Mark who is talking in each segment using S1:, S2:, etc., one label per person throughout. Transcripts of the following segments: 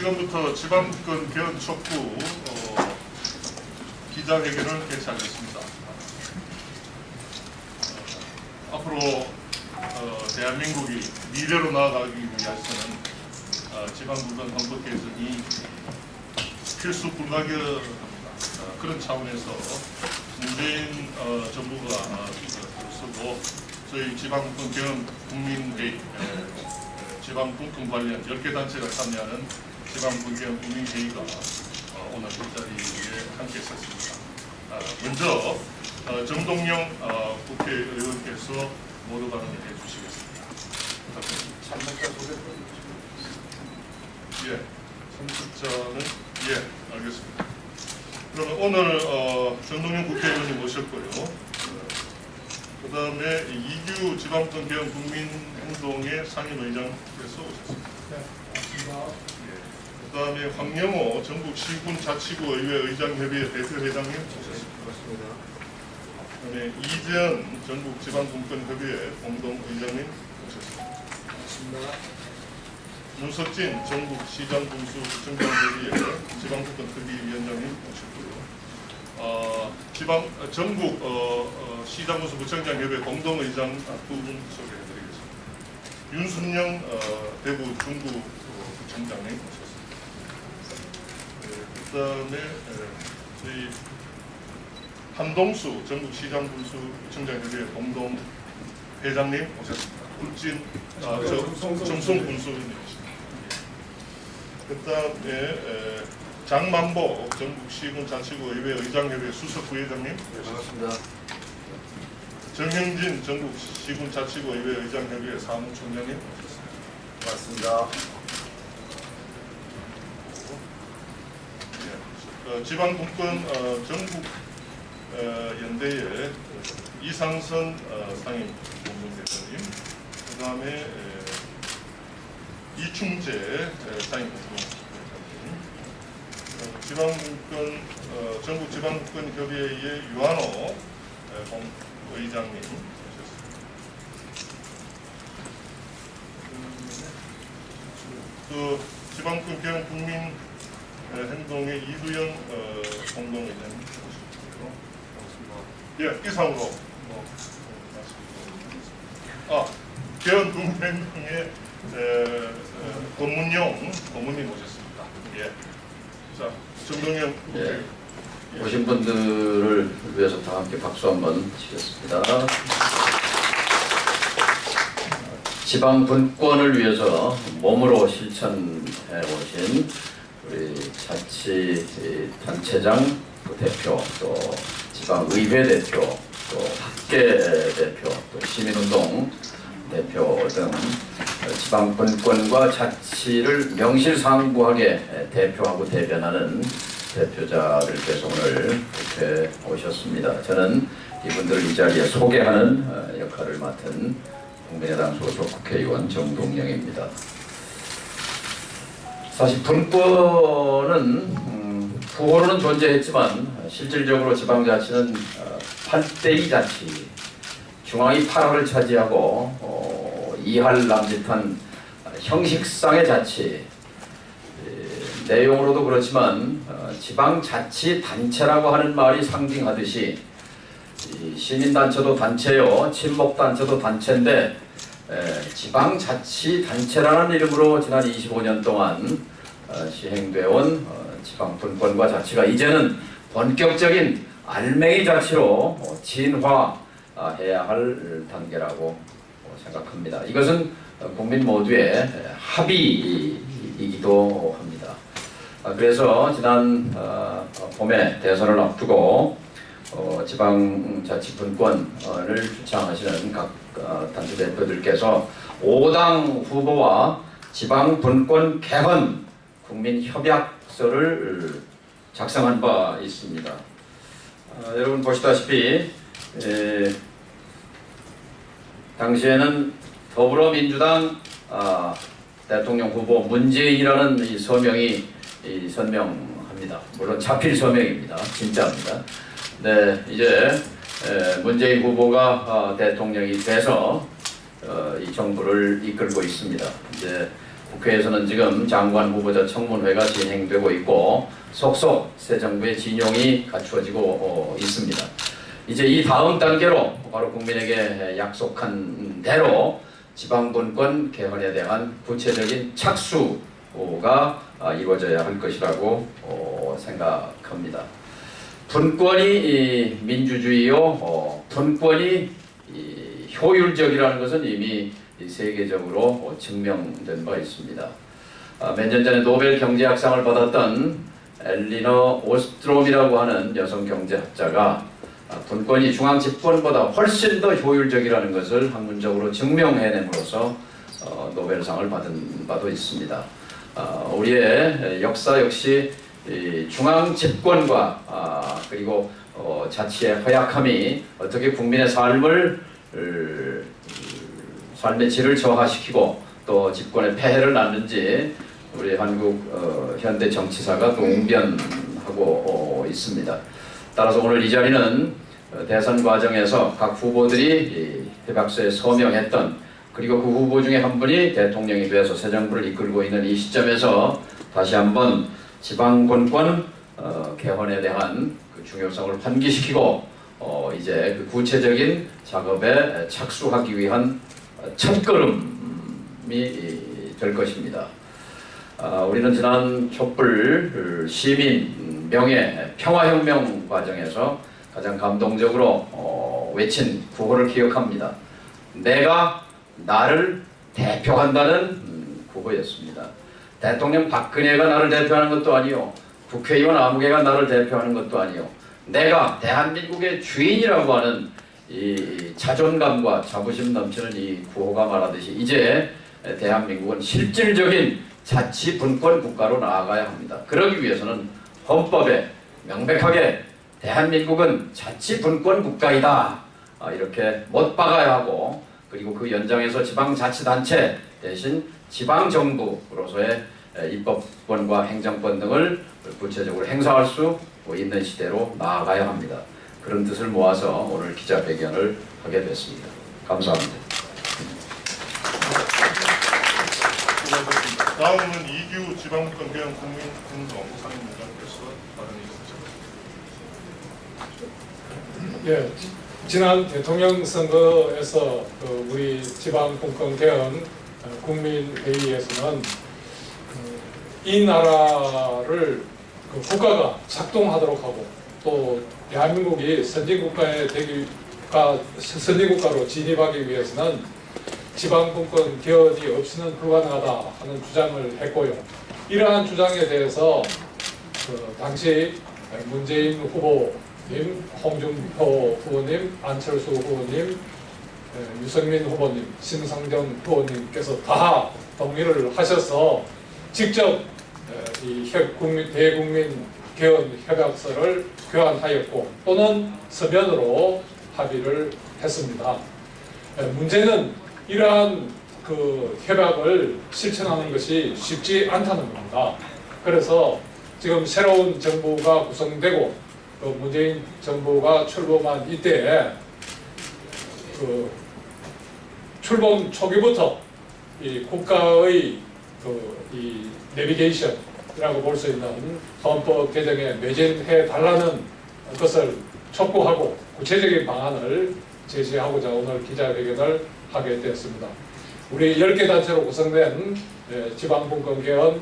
S1: 지금부터 지방권 개헌 촉구 어, 기자회견을 개최하겠습니다. 어, 앞으로 어, 대한민국이 미래로 나아가기 위해서는 어, 지방분권 헌법 개정이 필수 불가결합니다. 어, 그런 차원에서 문재인 어, 정부가 어, 들어서고 저희 지방분권 개헌 국민회의 에, 지방분권 관련 10개 단체가 참여하는 지방분권 국민회의가 어, 오늘 이 자리에 함께 있었습니다. 아, 먼저 어, 정동영 어, 국회의원께서 모두 발언을 해주시겠습니다. 부탁드립니다.
S2: 참석자 소개
S1: 예, 선출자는 예, 알겠습니다. 그러면 오늘 어, 정동영 국회의원님 모셨고요. 그 다음에 이규 지방권 개헌 국민행동의 상임의장께서 오셨습니다. 그 다음에 황영호 전국 시군 자치구 의회 의장협의회 대표회장님 오셨습니다.
S2: 그렇습니다.
S1: 그 다음에 이재현 전국 지방분권협의회 공동의장님 오셨습니다.
S2: 맞습니다.
S1: 문석진 전국 시장군수 정당협의회 지방분권특위위원장님 오셨고요. 어, 지방 어, 전국 어, 어, 시장군수 부청장협의회 공동의장 두 분 소개해드리겠습니다. 윤순영 어, 대구 중구 어, 부청장님. 그 다음에 저희 한동수 전국 시장군수 부청장협의회 공동 회장님 오셨습니다. 울진 아, 저, 정송 군수님이십니다. 그다음에 장만보 전국 시군 자치구 의회 의장협회 수석 부회장님,
S2: 네, 반갑습니다.
S1: 정형진 전국 시군 자치구 의회 의장협회 사무총장님 오셨습니다.
S2: 반갑습니다.
S1: 예, 어, 지방 분권 어, 전국 어, 연대의 이상선 어, 상임 공동 대표님, 그 다음에 이충재 에, 상임 공동 대표님, 어, 지방분권 어, 전국 지방분권 협의회의 유한호 에, 공 의장님. 그 지방분 개헌 국민 에, 행동의 이두영 어, 공동의장님 오셨고요. 예, 이상으로 뭐, 말씀드리겠습니다. 아, 개헌 에, 권문용 고문님 오셨습니다. 예. 자, 정동영
S3: 예. 오신 분들을 위해서 다 함께 박수 한번 치겠습니다. 지방 분권을 위해서 몸으로 실천해 오신 우리 자치 단체장 또 대표 또 지방 의회 대표 또 학계 대표 또 시민운동 대표 등 지방 분권과 자치를 명실상부하게 대표하고 대변하는 대표자들께서 오늘 이렇게 오셨습니다. 저는 이분들을 이 자리에 소개하는 어, 역할을 맡은 국민의당 소속 국회의원 정동영입니다. 사실 분권은 음, 구호로는 존재했지만 실질적으로 지방자치는 어, 8대2 자치, 중앙이 8할을 차지하고 어, 2할 남짓한 형식상의 자치, 에, 내용으로도 그렇지만 어, 지방자치단체라고 하는 말이 상징하듯이 이 시민단체도 단체요, 친목단체도 단체인데 에, 지방자치단체라는 이름으로 지난 25년 동안 어, 시행되어 온 어, 지방분권과 자치가 이제는 본격적인 알맹이 자치로 어, 진화해야 할 단계라고 어, 생각합니다. 이것은 어, 국민 모두의 합의이기도 합니다. 아, 그래서 지난 어, 봄에 대선을 앞두고 어, 지방자치분권을 주창하시는 각 어, 단체 대표들께서 5당 후보와 지방 분권 개헌 국민 협약서를 작성한 바 있습니다. 어, 여러분 보시다시피 에, 당시에는 더불어민주당 아, 대통령 후보 문재인이라는 이 서명이 이 선명합니다. 물론 자필 서명입니다. 진짜입니다. 네, 이제 에, 문재인 후보가 아, 대통령이 돼서 어, 이 정부를 이끌고 있습니다. 이제 국회에서는 지금 장관 후보자 청문회가 진행되고 있고 속속 새 정부의 진용이 갖추어지고 어, 있습니다. 이제 이 다음 단계로 바로 국민에게 약속한 대로 지방분권 개헌에 대한 구체적인 착수가 아, 이루어져야 할 것이라고 어, 생각합니다. 분권이 이 민주주의요, 어, 분권이 이 효율적이라는 것은 이미 이 세계적으로 어, 증명된 바 있습니다. 아, 몇년 전에 노벨 경제학상을 받았던 엘리너 오스트롬이라고 하는 여성 경제학자가 아, 분권이 중앙 집권보다 훨씬 더 효율적이라는 것을 학문적으로 증명해냄으로써 어, 노벨상을 받은 바도 있습니다. 아, 우리의 역사 역시 이 중앙 집권과 아, 그리고 어, 자치의 허약함이 어떻게 국민의 삶을 을, 삶의 질을 저하시키고 또 집권의 폐해를 낳는지 우리 한국 어, 현대 정치사가 또 웅변하고 어, 있습니다. 따라서 오늘 이 자리는 어, 대선 과정에서 각 후보들이 이 협약서에 서명했던 그리고 그 후보 중에 한 분이 대통령이 되어서 새 정부를 이끌고 있는 이 시점에서 다시 한번 지방권권 어, 개헌에 대한 그 중요성을 환기시키고 어, 이제 그 구체적인 작업에 착수하기 위한 첫걸음이 될 것입니다. 아, 우리는 지난 촛불 시민 명예 평화혁명 과정에서 가장 감동적으로 어, 외친 구호를 기억합니다. 내가 나를 대표한다는 음, 구호였습니다. 대통령 박근혜가 나를 대표하는 것도 아니요. 국회의원 아무개가 나를 대표하는 것도 아니요. 내가 대한민국의 주인이라고 하는 이 자존감과 자부심 넘치는 이 구호가 말하듯이 이제 대한민국은 실질적인 자치 분권 국가로 나아가야 합니다. 그러기 위해서는 헌법에 명백하게 대한민국은 자치 분권 국가이다 아, 이렇게 못 박아야 하고 그리고 그 연장에서 지방자치단체 대신 지방정부로서의 입법권과 행정권 등을 구체적으로 행사할 수 있는 시대로 나아가야 합니다. 그런 뜻을 모아서 오늘 기자회견을 하게 됐습니다.
S1: 감사합니다. 다음은 이규 지방권 개헌 국민행동 상임위원장께서 발언해 주시겠습니다.
S4: 예, 지- 지난 대통령 선거에서 그 우리 지방 공권 개헌 어, 국민회의에서는 어, 이 나라를 그 국가가 작동하도록 하고 또 대한민국이 선진국가에 되기가 선진국가로 진입하기 위해서는 지방 분권 개헌이 없이는 불가능하다 하는 주장을 했고요. 이러한 주장에 대해서 그 당시 문재인 후보님, 홍준표 후보님, 안철수 후보님, 에, 유승민 후보님, 심상정 후보님께서 다 동의를 하셔서 직접 에, 이 협- 국민, 대국민 개헌 협약서를 교환하였고 또는 서면으로 합의를 했습니다. 에, 문제는 이러한 그 협약을 실천하는 것이 쉽지 않다는 겁니다. 그래서 지금 새로운 정부가 구성되고 그 문재인 정부가 출범한 이때에 그 출범 초기부터 이 국가의 그 이 내비게이션이라고 볼 수 있는 헌법 개정에 매진해 달라는 것을 촉구하고 구체적인 방안을 제시하고자 오늘 기자회견을 하게 되었습니다. 우리 10개 단체로 구성된 예, 지방분권 개헌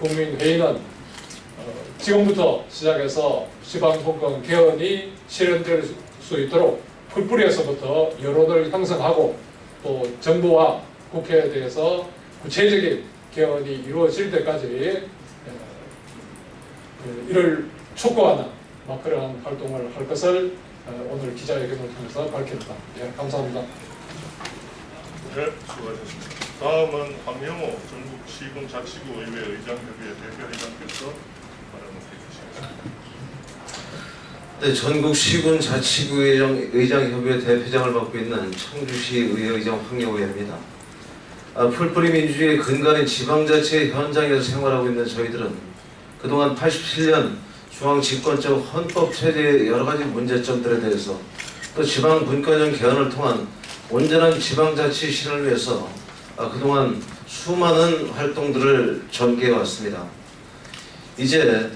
S4: 국민회의는 어, 지금부터 시작해서 지방분권 개헌이 실현될 수- 수 있도록 풀뿌리에서부터 여론을 형성하고 또 정부와 국회에 대해서 구체적인 개헌이 이루어질 때까지 에, 그 이를 촉구하는 막 그러한 활동을 할 것을 어, 오늘 기자회견을 통해서 밝혔다. 예, 감사합니다.
S1: 네, 수고하셨습니다. 다음은 황영호 전국 시군 자치구 의회 의장협의회 대표회장께서 발언해 주시겠습니다.
S2: 네, 전국 시군 자치구 의장, 의장협의회 대표장을 맡고 있는 청주시 의회 의장 황영호입니다. 아, 풀뿌리 민주주의의 근간인 지방자치 현장에서 생활하고 있는 저희들은 그동안 87년 중앙 집권적 헌법 체제의 여러 가지 문제점들에 대해서 또 지방 분권형 개헌을 통한 온전한 지방자치 실현을 위해서 아, 그동안 수많은 활동들을 전개해 왔습니다. 이제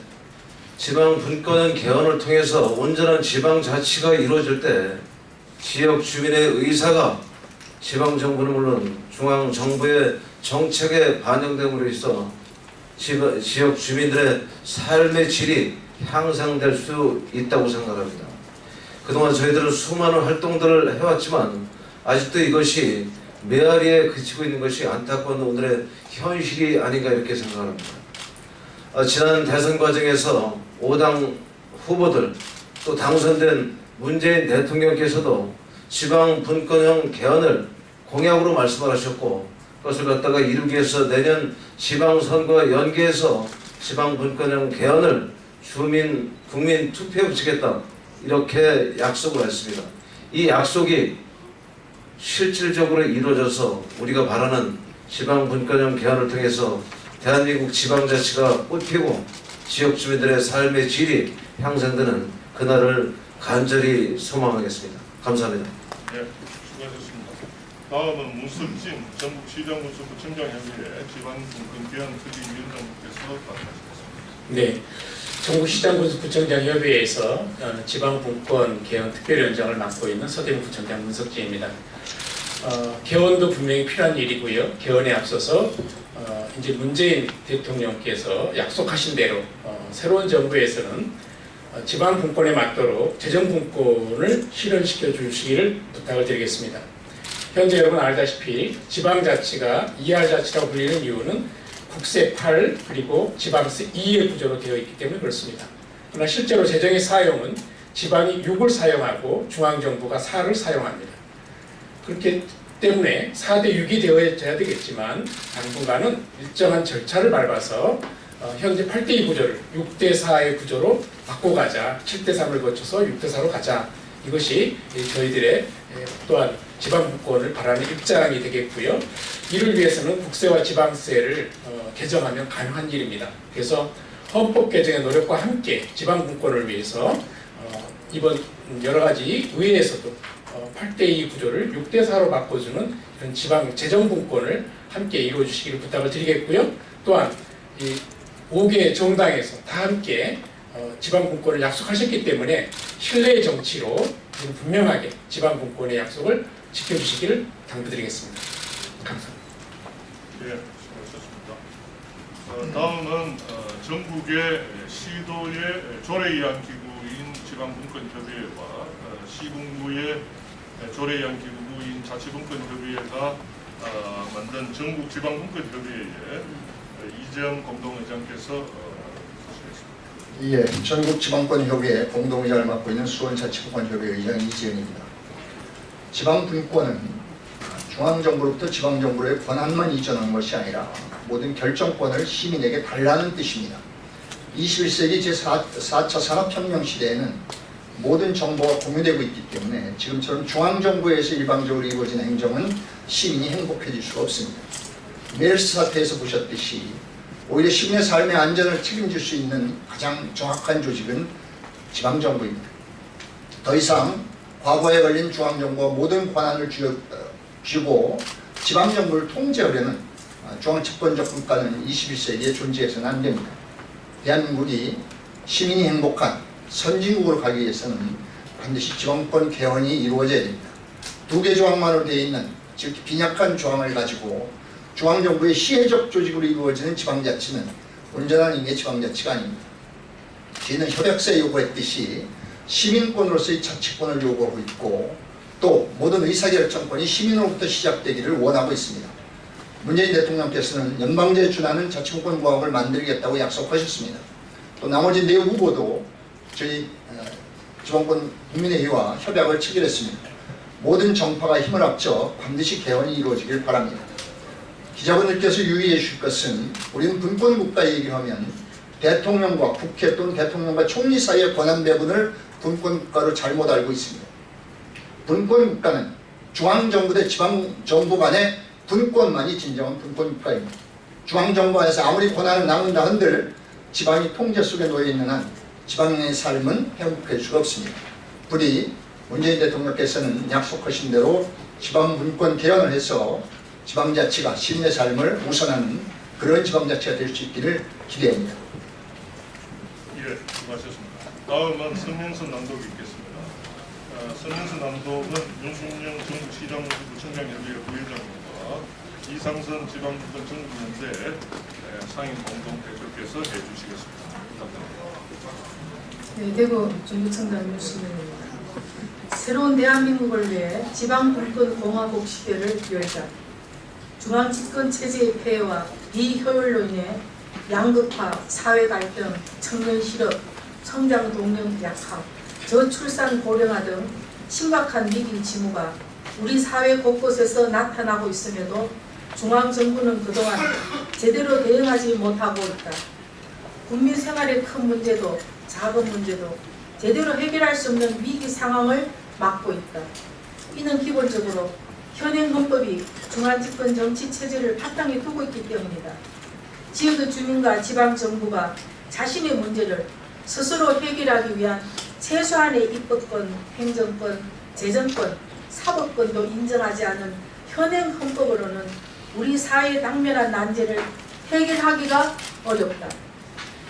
S2: 지방 분권형 개헌을 통해서 온전한 지방 자치가 이루어질 때 지역 주민의 의사가 지방 정부는 물론 중앙 정부의 정책에 반영됨으로 있어 지- 지역 주민들의 삶의 질이 향상될 수 있다고 생각합니다. 그동안 저희들은 수많은 활동들을 해왔지만 아직도 이것이 메아리에 그치고 있는 것이 안타까운 오늘의 현실이 아닌가 이렇게 생각합니다. 어, 지난 대선 과정에서 5당 후보들 또 당선된 문재인 대통령께서도 지방 분권형 개헌을 공약으로 말씀을 하셨고 그것을 갖다가 이루기 위해서 내년 지방선거 연계해서 지방 분권형 개헌을 주민 국민 투표에 붙이겠다 이렇게 약속을 했습니다. 이 약속이 실질적으로 이루어져서 우리가 바라는 지방 분권형 개헌을 통해서 대한민국 지방자치가 꽃피고 지역 주민들의 삶의 질이 향상되는 그날을 간절히 소망하겠습니다. 감사합니다.
S1: 네, 수고하셨습니다. 다음은 문슬진 전국시장군수부청장협의회 지방분권 특위위원장님께서 발언하시겠습니다.
S5: 네, 전국시장군수부청장협의회에서 어, 지방분권 개헌 특별위원장을 맡고 있는 서대문 부청장 문석진입니다. 어, 개헌도 분명히 필요한 일이고요. 개헌에 앞서서 어, 이제 문재인 대통령께서 약속하신 대로 어, 새로운 정부에서는 어, 지방 분권에 맞도록 재정 분권을 실현시켜 주시기를 부탁을 드리겠습니다. 현재 여러분 알다시피 지방자치가 이할자치라고 불리는 이유는 국세 8 그리고 지방세 2의 구조로 되어 있기 때문에 그렇습니다. 그러나 실제로 재정의 사용은 지방이 6을 사용하고 중앙정부가 4를 사용합니다. 그렇기 때문에 4대 6이 되어야 되겠지만 당분간은 일정한 절차를 밟아서 어, 현재 8대 2 구조를 6대 4의 구조로 바꿔가자 7대 3을 거쳐서 6대 4로 가자 이것이 저희들의 에, 또한 지방분권을 바라는 입장이 되겠고요. 이를 위해서는 국세와 지방세를 어, 개정하면 가능한 일입니다. 그래서 헌법 개정의 노력과 함께 지방분권을 위해서 어, 이번 여러 가지 의회에서도 어, 8대2 구조를 6대4로 바꿔주는 이런 지방 재정분권을 함께 이루어 주시기를 부탁을 드리겠고요. 또한 이 5개 정당에서 다 함께 어, 지방분권을 약속하셨기 때문에 신뢰의 정치로 분명하게 지방분권의 약속을 지켜주시기를 당부드리겠습니다. 감사합니다.
S1: 예, 수고하셨습니다. 어, 다음은 어, 전국의 시도의 조례이한 기구인 지방분권협의회와 어, 시군구의 조례이한 기구인 자치분권협의회가 어, 만든 전국 지방분권협의회의 어, 이재영 공동의장께서 어.
S6: 예, 전국 지방권협의회 공동의장을 맡고 있는 수원자치분권협의 의장 이지현입니다. 지방분권은 중앙정부로부터 지방정부로의 권한만 이전하는 것이 아니라 모든 결정권을 시민에게 달라는 뜻입니다. 21세기 제4차 산업혁명 시대에는 모든 정보가 공유되고 있기 때문에 지금처럼 중앙정부에서 일방적으로 이루어진 행정은 시민이 행복해질 수가 없습니다. 메르스 사태에서 보셨듯이 오히려 시민의 삶의 안전을 책임질 수 있는 가장 정확한 조직은 지방정부입니다. 더 이상 과거에 걸린 중앙정부가 모든 권한을 쥐고 지방정부를 통제하려는 어, 중앙집권적 국가는 21세기에 존재해서는 안 됩니다. 대한민국이 시민이 행복한 선진국으로 가기 위해서는 반드시 지방권 개헌이 이루어져야 됩니다. 두 개 조항만으로 되어 있는 즉 빈약한 조항을 가지고 중앙정부의 시혜적 조직으로 이루어지는 지방자치는 온전한 의미의 지방자치가 아닙니다. 저희는 협약서에 요구했듯이 시민권으로서의 자치권을 요구하고 있고 또 모든 의사결정권이 시민으로부터 시작되기를 원하고 있습니다. 문재인 대통령께서는 연방제에 준하는 자치분권 구역을 만들겠다고 약속하셨습니다. 또 나머지 네 후보도 저희 어, 지방권 국민회의와 협약을 체결했습니다. 모든 정파가 힘을 합쳐 반드시 개헌이 이루어지길 바랍니다. 기자분들께서 유의해 주실 것은 우리는 분권 국가 얘기를 하면 대통령과 국회 또는 대통령과 총리 사이의 권한 배분을 분권 국가로 잘못 알고 있습니다. 분권 국가는 중앙정부 대 지방정부 간의 분권만이 진정한 분권 국가입니다. 중앙정부 안에서 아무리 권한을 나눈다 한들 지방이 통제 속에 놓여 있는 한 지방의 삶은 행복할 수가 없습니다. 부디 문재인 대통령께서는 약속하신 대로 지방 분권 개헌을 해서 지방자치가 시민의 삶을 우선하는 그런 지방자치가 될 수 있기를 기대합니다.
S1: 예, 수고하셨습니다. 다음은 선명선 남독이 있겠습니다. 어, 선명선 남독은 윤순영 정시장 구청장 협의회 부회장입니다. 이상선 지방주권 정부연대 에, 상임 공동 대표께서 해주시겠습니다.
S7: 네, 대구 중구청장 윤수민입니다. 새로운 대한민국을 위해 지방분권 공화국 시대를 열자. 중앙 집권 체제의 폐해와 비효율로 인해 양극화, 사회 갈등, 청년 실업, 성장 동력 약화, 저출산 고령화 등 심각한 위기 징후가 우리 사회 곳곳에서 나타나고 있음에도 중앙 정부는 그동안 제대로 대응하지 못하고 있다. 국민 생활의 큰 문제도 작은 문제도 제대로 해결할 수 없는 위기 상황을 막고 있다. 이는 기본적으로 현행 헌법이 중앙집권 정치 체제를 바탕에 두고 있기 때문이다. 지역의 주민과 지방 정부가 자신의 문제를 스스로 해결하기 위한 최소한의 입법권, 행정권, 재정권, 사법권도 인정하지 않은 현행 헌법으로는 우리 사회의 당면한 난제를 해결하기가 어렵다.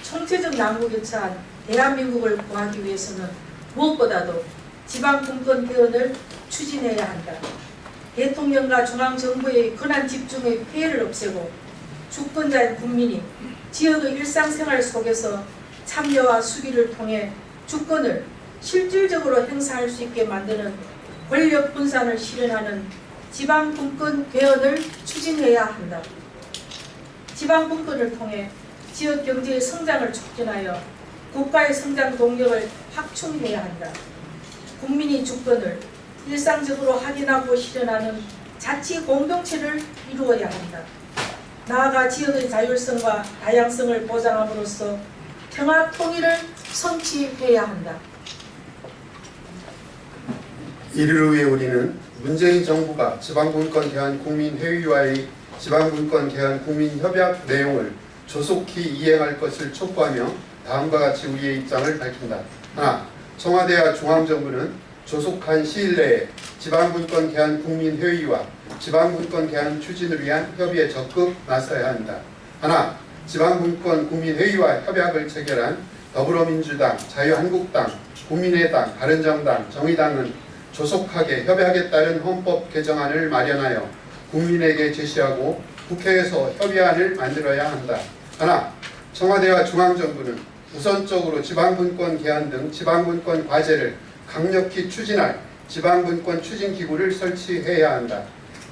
S7: 총체적 난국에 처한 대한민국을 구하기 위해서는 무엇보다도 지방분권 개헌을 추진해야 한다. 대통령과 중앙정부의 권한 집중의 폐해를 없애고 주권자인 국민이 지역의 일상생활 속에서 참여와 수비를 통해 주권을 실질적으로 행사할 수 있게 만드는 권력 분산을 실현하는 지방분권 개헌을 추진해야 한다. 지방분권을 통해 지역 경제의 성장을 촉진하여 국가의 성장 동력을 확충해야 한다. 국민이 주권을 일상적으로 확인하고 실현하는 자치 공동체를 이루어야 한다. 나아가 지역의 자율성과 다양성을 보장함으로써 평화 통일을 성취해야 한다.
S8: 이를 위해 우리는 문재인 정부가 지방분권 개헌 국민회의와의 지방분권 개헌 국민협약 내용을 조속히 이행할 것을 촉구하며 다음과 같이 우리의 입장을 밝힌다. 하나, 청와대와 중앙정부는 조속한 시일 내에 지방분권 개헌 국민회의와 지방분권 개헌 추진을 위한 협의에 적극 나서야 한다. 하나, 지방분권 국민회의와 협약을 체결한 더불어민주당, 자유한국당, 국민의당, 바른정당, 정의당은 조속하게 협약에 따른 헌법 개정안을 마련하여 국민에게 제시하고 국회에서 협의안을 만들어야 한다. 하나, 청와대와 중앙정부는 우선적으로 지방분권 개헌 등 지방분권 과제를 강력히 추진할 지방분권 추진기구를 설치해야 한다.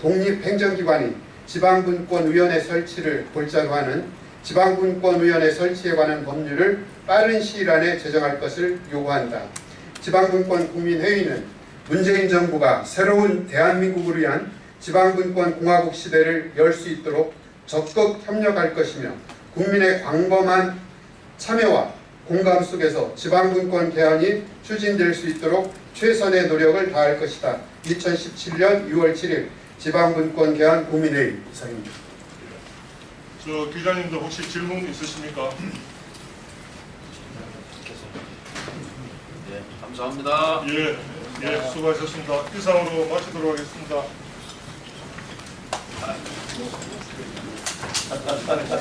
S8: 독립행정기관인 지방분권위원회 설치를 골자로 하는 지방분권위원회 설치에 관한 법률을 빠른 시일 안에 제정할 것을 요구한다. 지방분권 국민회의는 문재인 정부가 새로운 대한민국을 위한 지방분권 공화국 시대를 열 수 있도록 적극 협력할 것이며 국민의 광범한 참여와 공감 속에서 지방분권 개헌이 추진될 수 있도록 최선의 노력을 다할 것이다. 2017년 6월 7일 지방분권 개헌 국민회의 이상입니다.
S1: 저 기자님도 혹시 질문 있으십니까?
S2: 네, 감사합니다.
S1: 예, 예, 수고하셨습니다. 이상으로 마치도록 하겠습니다. あっ待って待って。